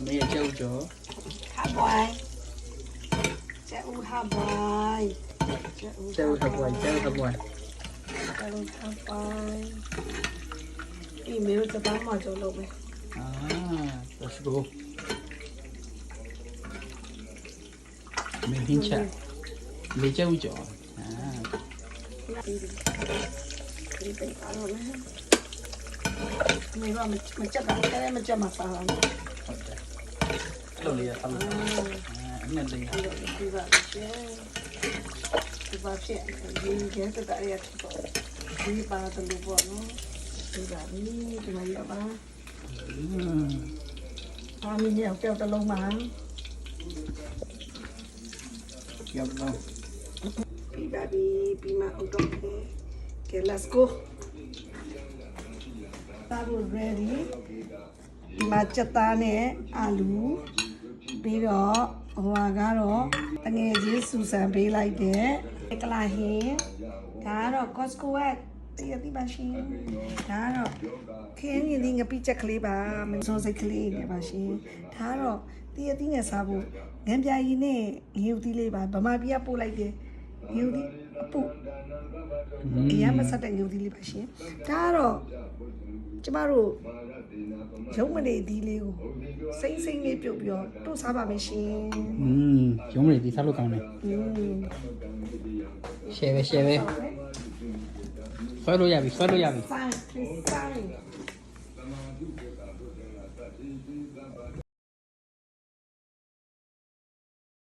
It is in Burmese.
Mẹ châu chó. Hawaii Châu Hawaii Châu Hawaii Châu Hawaii Châu Hawaii Ý mẹ cho bán mò châu lộn này. À, let's go. Mẹ hình chạc Mẹ châu chó. À. Mình vào mình chắc bán cái này mình cho mà phá hỏng kilo lihat kalau nah, ini ada ya sebabnya ini ini kami ini ready. हिमाचताने आलू ပြီးတော့ဟိုဟာကတော့တငယ်ချင်းစူဆန်ပေးလိုက်တဲ့ကလာဟင်းဒါကတော့ Costco ကတရတိပါရှင်ဒါကတော့ခင်းရင်ဒီငပိချက်ကလေးပါမစိုးစိတ်ကလေးနဲ့ပါရှင်ဒါကတော့တရတိနဲ့စားဖို့ငန်းပြာကြီးနဲ့ငရုတ်သီးလေးပါဗမာပြည်ကပို့လိုက်တယ် ငရုတ်သီးအပုအရင်မဆက်တဲ့ငရုတ်သီးလေးပါရှင်ဒါကတော့ကျမတို့ရုံးမနေသီးလေးကိုစိမ့်စိမ့်လေးပြုတ်ပြီးတော့တို့စားပါမယ်ရှင် อืมရုံးလေးဒီစားလို့ကောင်းတယ် อืม share ပဲ share ပဲဆွဲလို့ရပြီဆွဲလို့ရပြီ Fine, please, fine.